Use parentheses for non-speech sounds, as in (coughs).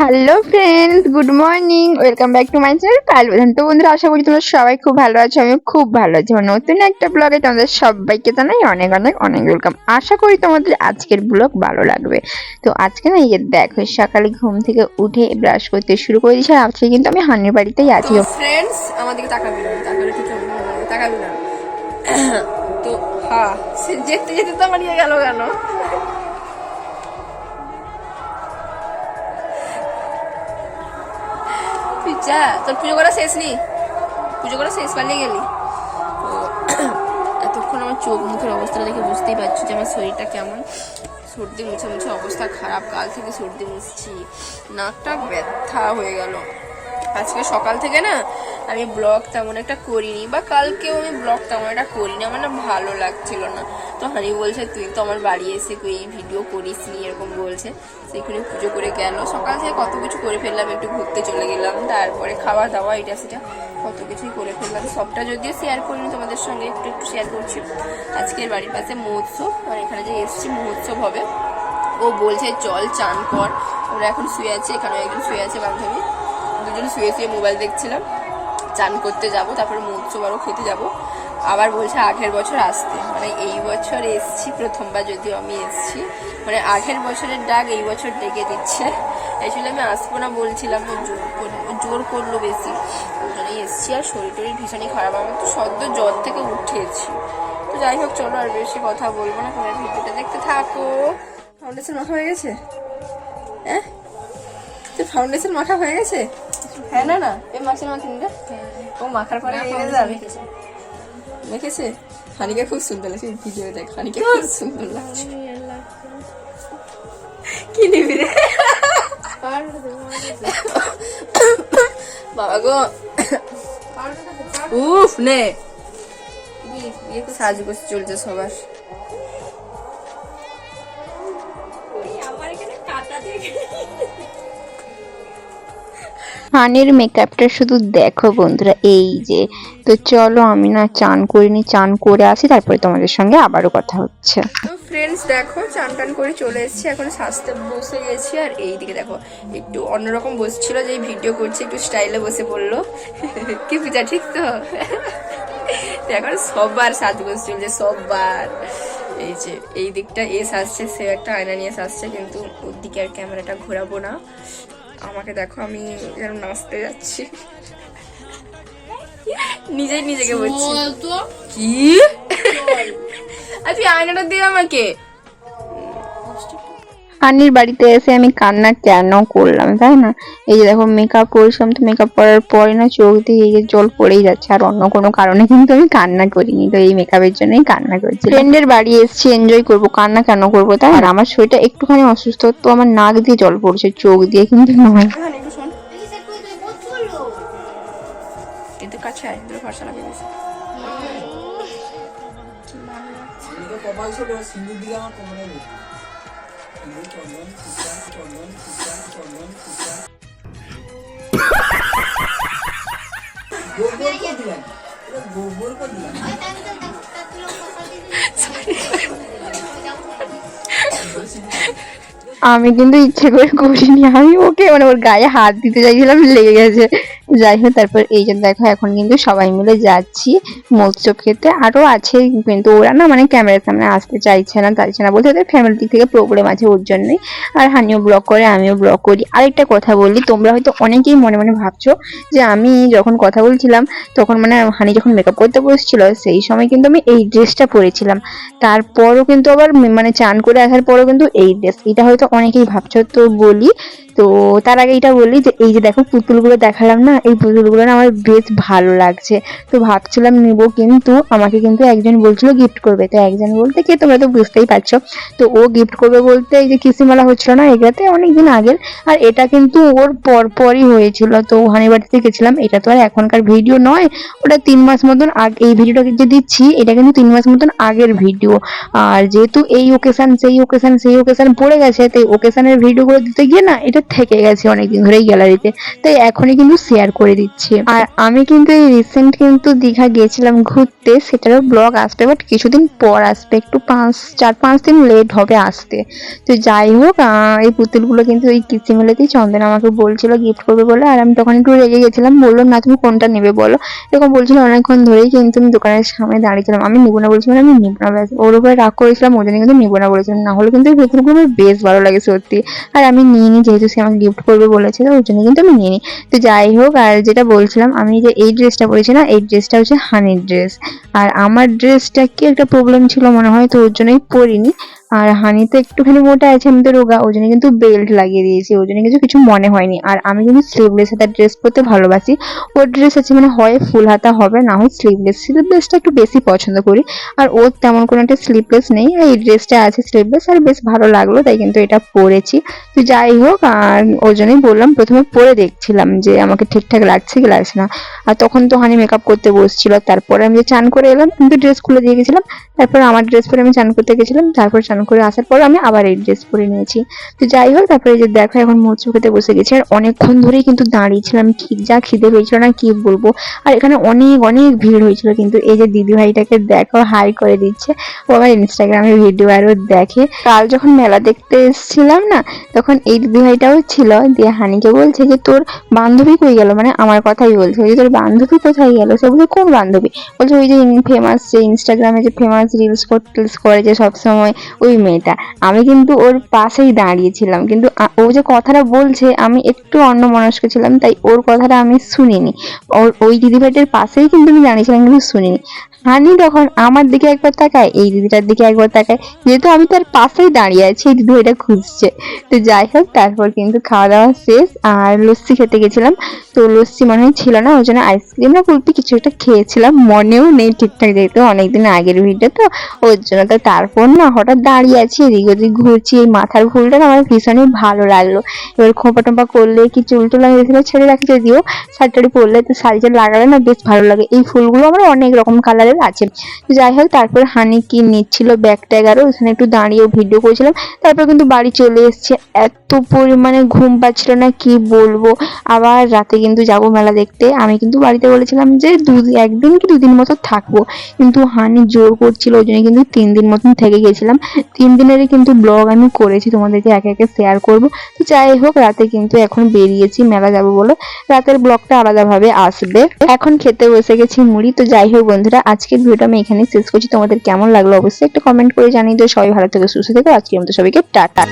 Hello friends good morning welcome back to my channel প্রধান তো বন্ধুরা, আশা করি তোমরা সবাই খুব ভালো আছো আমি খুব ভালো আছি। নতুন একটা ব্লগে তোমাদের সবাইকে জানাই অনেক অনেক অনেক ওয়েলকাম আশা করি তোমাদের আজকের ব্লগ ভালো লাগবে। তো আজকে না এই যে দেখো সকালে ঘুম থেকে উঠে ব্রাশ করতে শুরু করে দিয়েছি। আজকে কিন্তু আমি হানির বাড়িতেই আছি। ফ্রেন্ডস আমাদেরকে তাকাবি না, তাকালে ঠিক না (coughs) তো হ্যাঁ যেতে যেতে তো আমার ইয়ে গেল কেন? পিজ্জা তোর পুজো করা শেষ নি পুজো করা শেষ পালিয়ে গেলি? (clears throat) এতক্ষণ আমার চোখ মুখের অবস্থাটা দেখে বুঝতেই পারছ যে আমার শরীরটা কেমন। সর্দি মুছে মুছে অবস্থা খারাপ, কাল থেকে সর্দি মুছছি নাকটা ব্যথা হয়ে গেল। আজকে সকাল থেকে না আমি ব্লগ তেমন একটা করিনি, বা কালকেও আমি ব্লগ তেমন একটা করিনি, আমার না ভালো লাগছিল না। তো হানি বলছে, তুই তো আমার বাড়ি এসে কই ভিডিও করিস নি, এরকম বলছে। সেখানে পুজো করে গেল। সকাল থেকে কত কিছু করে ফেললাম, একটু ঘুরতে চলে গেলাম, তারপরে খাওয়া দাওয়া এটা সেটা, কত কিছুই করে ফেললাম। সবটা যদিও শেয়ার করিনি, তোমাদের সঙ্গে একটু একটু শেয়ার করছি। আজকের বাড়ির পাশে মহোৎসব আর এখানে যে এসছি, মহোৎসব হবে। ও বলছে, চল, চান কর। ওরা এখন শুয়ে আছে এখানে একজন শুয়ে আছে বান্ধবী। দুজন শুয়ে শুয়ে মোবাইল দেখছিলাম। চান করতে যাব, তারপরে মহোৎসব আরও খেতে যাব। আবার বলছে আগের বছর আসতে। মানে এই বছর এসছি, প্রথমবার যদিও আমি এসছি। মানে আগের বছরের ডাক এই বছর ডেকে দিচ্ছে। অ্যাকচুয়ালি আমি আসব না বলছিলাম, ও জোর জোর করল বেশি। ওই জন্যই এসছি। আর শরীর টরীর ভীষণই খারাপ। আমার তো সদ্য জ্বর থেকে উঠেছি। তো যাই হোক, চলো আর বেশি কথা বলব না। তোমার ভিডিওটা দেখতে থাকো। ফাউন্ডেশন মাখা হয়ে গেছে? হ্যাঁ? তো ফাউন্ডেশন মাখা হয়ে গেছে? হ্যাঁ না না এই মাছের মাখিনি রে ও মাখার পরে দেখেছে হানিকে খুব সুন্দর লাগছে। ভিডিও দেখ হানিকে খুব সুন্দর লাগছে। কি নিবি রে? বাবা গো। উফ নে। সাজগোজ চলছে সবার। হানির মেকআপটা শুধু দেখো বন্ধুরা, এই যে। তো চলো আমি না চান করিনি চান করে আসি, তারপরে তোমাদের সঙ্গে আবারও কথা হচ্ছে। ফ্রেন্ডস দেখো, চান টান করে চলে এসেছি, এখন সাজতে বসে গেছি, আর এই দিকে দেখো, একটু অন্যরকম বসছিল যে ভিডিও করছে, একটু স্টাইলে বসে পড়ল। (laughs) কি পূজা, ঠিক তো? (laughs) এখন সববার সাজগোজ চলছে সববার এই যে, এই দিকটা এ সাজছে, সে একটা আয়না নিয়ে সাজছে, কিন্তু ওর দিকে আর ক্যামেরাটা ঘোরাবো না। আমাকে দেখো আমি যেন নাচতে যাচ্ছি। নিজেই নিজেকে বলছি। কি? আর তুই আয়নাটা দিয়ে আমাকে। হানির বাড়িতে এসে আমি কান্না কেন করলাম তাই না? এই যে দেখো মেকআপ করেছিলাম তো মেকআপ করার পরে না চোখ দিয়ে এই যে জল পড়েই যাচ্ছে আর অন্য কোনো কারণে কিন্তু আমি কান্না করিনি তো এই মেকআপের জন্যই কান্না করছি ফ্রেন্ডের বাড়ি এসেছি এনজয় করব কান্না কেন করব তাই আর আমার শরীরটা একটুখানি অসুস্থ তো আমার নাক দিয়ে জল পড়ছে চোখ দিয়ে কিন্তু নয়। কিন্তু কাছে আয় তোর ভরসা লাগে বেশি আমি কিন্তু ইচ্ছে করে করিনি। আমি ওকে মানে ওর গায়ে হাত দিতে চাইছিলাম, লেগে গেছে। যাই হোক, তারপর এই যে দেখো, এখন কিন্তু সবাই মিলে যাচ্ছি। মৎস্য খেতে আরও আছে, কিন্তু ওরা না মানে ক্যামেরার সামনে আসতে চাইছে না চাইছে না বলতে ওদের ফ্যামিলি দিক থেকে প্রবলেম আছে ওর জন্যই। আর হানিও ব্লগ করে, আমিও ব্লগ করি। আরেকটা কথা বলি, তোমরা হয়তো অনেকেই মনে মনে ভাবছ যে আমি যখন কথা বলছিলাম, তখন মানে হানি যখন মেকআপ করতে বসছিল, সেই সময় কিন্তু আমি এই ড্রেসটা পরেছিলাম। তারপরও কিন্তু আবার মানে চান করে আসার পরও কিন্তু এই ড্রেস এটা হয়তো অনেকেই ভাবছ। তো বলি তো তার আগে এটা বলি যে, এই যে দেখো পুতুলগুলো দেখালাম না, এই পুতুলগুলো না আমার বেশ ভালো লাগছে। তো ভাবছিলাম নিব কিন্তু আমাকে কিন্তু একজন বলছিল গিফট করবে। তো একজন বলতে কে তোমরা তো বুঝতেই পারছ। তো ও গিফট করবে বলতে এই যে কিসিমালা হচ্ছিল না এগুলাতে অনেকদিন আগের, আর এটা কিন্তু ওর পরপরই হয়েছিল। তো হানি বাড়িতে গেছিলাম, এটা তো আর এখনকার ভিডিও নয়, ওটা তিন মাস মতন আগে, এই ভিডিওটাকে যে দিচ্ছি, এটা কিন্তু তিন মাস মতন আগের ভিডিও। আর যেহেতু এই ওকেশান সেই ওকেশন সেই ওকেশান পড়ে গেছে, তো এই ওকেশনের ভিডিওগুলো দিতে গিয়ে না, এটা থেকে গেছে অনেকদিন ধরে গ্যালারিতে, তাই এখনই কিন্তু শেয়ার করে দিচ্ছি। আর আমি কিন্তু এই রিসেন্ট কিন্তু দীঘা গেছিলাম ঘুরতে, সেটারও ব্লগ আসবে বাট কিছুদিন পর আসবে, একটু পাঁচ, চার, পাঁচ দিন লেট হবে আসতে। তো যাই হোক এই পুতুলগুলো কিন্তু ওই কিস্তি মেলাতেই চন্দন আমাকে বলছিল গিফট করবে বলে, আর আমি তখন একটু রেগে গেছিলাম, বলল, না, তুমি কোনটা নেবে বলো? এরকম বলছিল, অনেকক্ষণ ধরেই কিন্তু আমি দোকানের সামনে দাঁড়িয়েছিলাম। আমি নিবো না বলছিলাম আমি নিবো না ওর উপরে রাগ করেছিলাম জন্য কিন্তু নিবো না বলেছিলাম। না হলে কিন্তু এই পুতুলগুলো বেশ ভালো লাগে সত্যি। আর আমি নিয়ে নিই যেহেতু সে আমাকে গিফট করবে বলেছে, তো ওর জন্য কিন্তু আমি নিয়ে নিই তো যাই হোক, আর যেটা বলছিলাম, আমি যে এই ড্রেসটা পরেছি না এই ড্রেসটা হচ্ছে হানির ড্রেস আর আমার ড্রেসটা কি একটা প্রবলেম ছিল মনে হয়, তো ওর জন্যই পরিনি। আর হানি তো একটুখানি মোটা আছে, আমি তো রোগা, ওই জন্য কিন্তু বেল্ট লাগিয়ে দিয়েছি, ওই জন্য কিছু কিছু মনে হয়নি। আর আমি কিন্তু স্লিভলেস হাতার ড্রেস পরতে ভালোবাসি। ওর ড্রেস আছে মানে হয় ফুল হাতা হবে, না হয় স্লিভলেস স্লিভলেসটা একটু বেশি পছন্দ করি। আর ওর তেমন কোনো একটা স্লিভলেস নেই, আর এই ড্রেসটা আছে স্লিভলেস আর বেশ ভালো লাগল, তাই কিন্তু এটা পরেছি। তো যাই হোক, আর ওই জন্যই বললাম, প্রথমে পরে দেখছিলাম যে আমাকে ঠিকঠাক লাগছে কি লাগছে না। আর তখন তো হানি মেকআপ করতে বসছিল, তারপরে আমি যে চান করে এলাম কিন্তু ড্রেস খুলে দিয়ে গেছিলাম, তারপর আমার ড্রেস পরে আমি চান করতে গেছিলাম, তারপর চান করে আসার পর আমি আবার ড্রেস পরে নিয়েছি। তো যাই হোক, তারপরে যে দেখো, এখন মোচু খেতে বসে গেছি। আর অনেকক্ষণ ধরেই কিন্তু দাঁড়িয়েছিলাম। কি যা খিদে পেয়েছিল না কি বলব। আর এখানে অনেক অনেক ভিড় হয়েছিল কিন্তু এই যে দিদি ভাইটাকে দেখো, হাই করে দিচ্ছে। ও আমার ইনস্টাগ্রামে ভিডিও আরও দেখে। কাল যখন মেলা দেখতে এসেছিলাম না, তখন এই দিদি ভাইটাও ছিল। দিয়ে হানিকে বলছে যে, তোর বান্ধবী কই গেল? মানে আমার কথাই বলছে। যে তোর বান্ধবী কোথায় গেল? সে বলছে, কোন বান্ধবী? বলছে, ওই যে ফেমাস যে ইনস্টাগ্রামে যে ফেমাস রিলস করে যে সবসময় ওই মেয়েটা। আমি কিন্তু ওর পাশেই দাঁড়িয়েছিলাম। কিন্তু ও যে কথাটা বলছে, আমি একটু অন্য মনস্ক ছিলাম, তাই ওর কথাটা আমি শুনিনি। ওর, ওই দিদিভাইটার পাশেই কিন্তু আমি দাঁড়িয়েছিলাম, কিন্তু শুনিনি। হানি তখন আমার দিকে একবার তাকায়, এই দিদিটার দিকে একবার তাকায়, যেহেতু আমি তার পাশেই দাঁড়িয়ে আছি, এই দিদি ওইটা খুঁজছে। তো যাই হোক, তারপর কিন্তু খাওয়া দাওয়া শেষ, আর লস্যি খেতে গেছিলাম। তো লস্যি মনে হয় ছিল না, ওই জন্য আইসক্রিম না, কুলপি কিছু একটা খেয়েছিলাম। মনেও নেই ঠিকঠাক যেহেতু অনেকদিন আগের ভিডিও তো ওর জন্য তো তারপর না হঠাৎ দাঁড়িয়ে আছি, এদিক ওদিক ঘুরছি, এই মাথার ফুলটা না আমার ভীষণই ভালো লাগল। এবার খোঁপা টোপা করলে কি চুল টুল আমি ছেড়ে রাখি যদিও শাড়ি পরলে তো শাড়ি টাড়ি লাগালে না বেশ ভালো লাগে। এই ফুলগুলো আমার অনেক রকম কালারের আছে। তো যাই হোক, তারপর হানি কি নিচ্ছিল ব্যাগ ট্যাগ আরও ওখানে একটু দাঁড়িয়ে ভিডিও করেছিলাম। তারপর কিন্তু বাড়ি চলে এসেছে। এত পরিমাণে ঘুম পাচ্ছিল না, কি বলব? আবার রাতে কিন্তু যাব মেলা দেখতে। আমি কিন্তু বাড়িতে বলেছিলাম যে দু, একদিন কি দুদিন মতো থাকব। কিন্তু হানি জোর করছিল, ওই জন্য কিন্তু তিন দিন মতন থেকে গেছিলাম। তিন দিনেরই কিন্তু ব্লগ আমি করেছি, তোমাদেরকে একে একে শেয়ার করব। তো যাই হোক, রাতে কিন্তু এখন বেরিয়েছি মেলা যাব বলে। রাতের ব্লগটা আলাদাভাবে আসবে। এখন খেতে বসে গেছি মুড়ি। তো যাই হোক, বন্ধুরা আজকের ভিডিওটা আমি এখানে শেষ করছি। তোমাদের কেমন লাগল অবশ্যই একটু কমেন্ট করে জানিয়ে দিও। সবাই ভালো থেকে, সুস্থ থেকো। আজকের মতো সবাইকে টাটা।